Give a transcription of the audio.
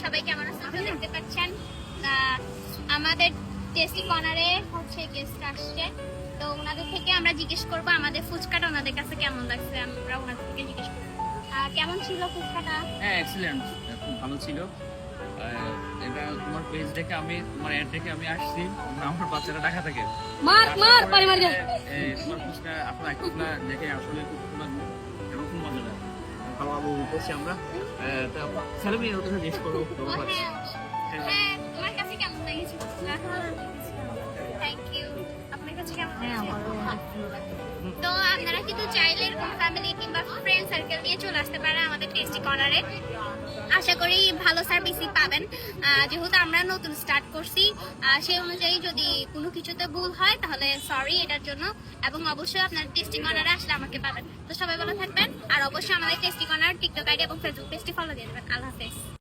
সবাই কেমন আছেন দেখতে পাচ্ছেন। আহ, আমাদের টেস্টি কর্নারে হচ্ছে গেস্ট আসছে। তো ওনাদের থেকে আমরা জিজ্ঞেস করব আমাদের ফুচকাটা ওনাদের কাছে কেমন লাগছে আমরা ওনাদের থেকে জিজ্ঞেস করব। কেমন ছিল ফুচকাটা? হ্যাঁ এক্সিলেন্ট খুব ভালো ছিল। তোমার পেজ দেখে আমি তোমার অ্যাড দেখে আমি আসছি। আমার বাচ্চারা ঢাকা থেকে। মার মার পানি মার তোমার ফুচকা আপনার ফুচকা দেখে আসলে খুব সুন্দর এবং খুব মজাদার ভালো ভালো করছি আমরা। ওটা জিজ্ঞেস করব ও, হ্যাঁ হ্যাঁ তোমার কাছে কেমন লেগেছে? থ্যাংক ইউ আপনার কাছে কেমন তো আপনারা কিন্তু চাইলে এরকম ফ্যামিলি কিংবা ফ্রেন্ড সার্কেল নিয়ে চলে আসতে পারেন আমাদের টেস্টি কর্নারে আশা করি ভালো সার্ভিসই পাবেন। যেহেতু আমরা নতুন স্টার্ট করছি সেই অনুযায়ী যদি কোনো কিছুতে ভুল হয়, তাহলে সরি এটার জন্য। এবং অবশ্যই আপনার টেস্টি কর্নার আসলে আমাকে পাবেন। তো সবাই ভালো থাকবেন, আর অবশ্যই আমাদের টেস্টি কর্নার টিকটক আইডি এবং ফেসবুক পেজটি ফলো দিয়ে দেবেন। আল্লাহ হাফেজ।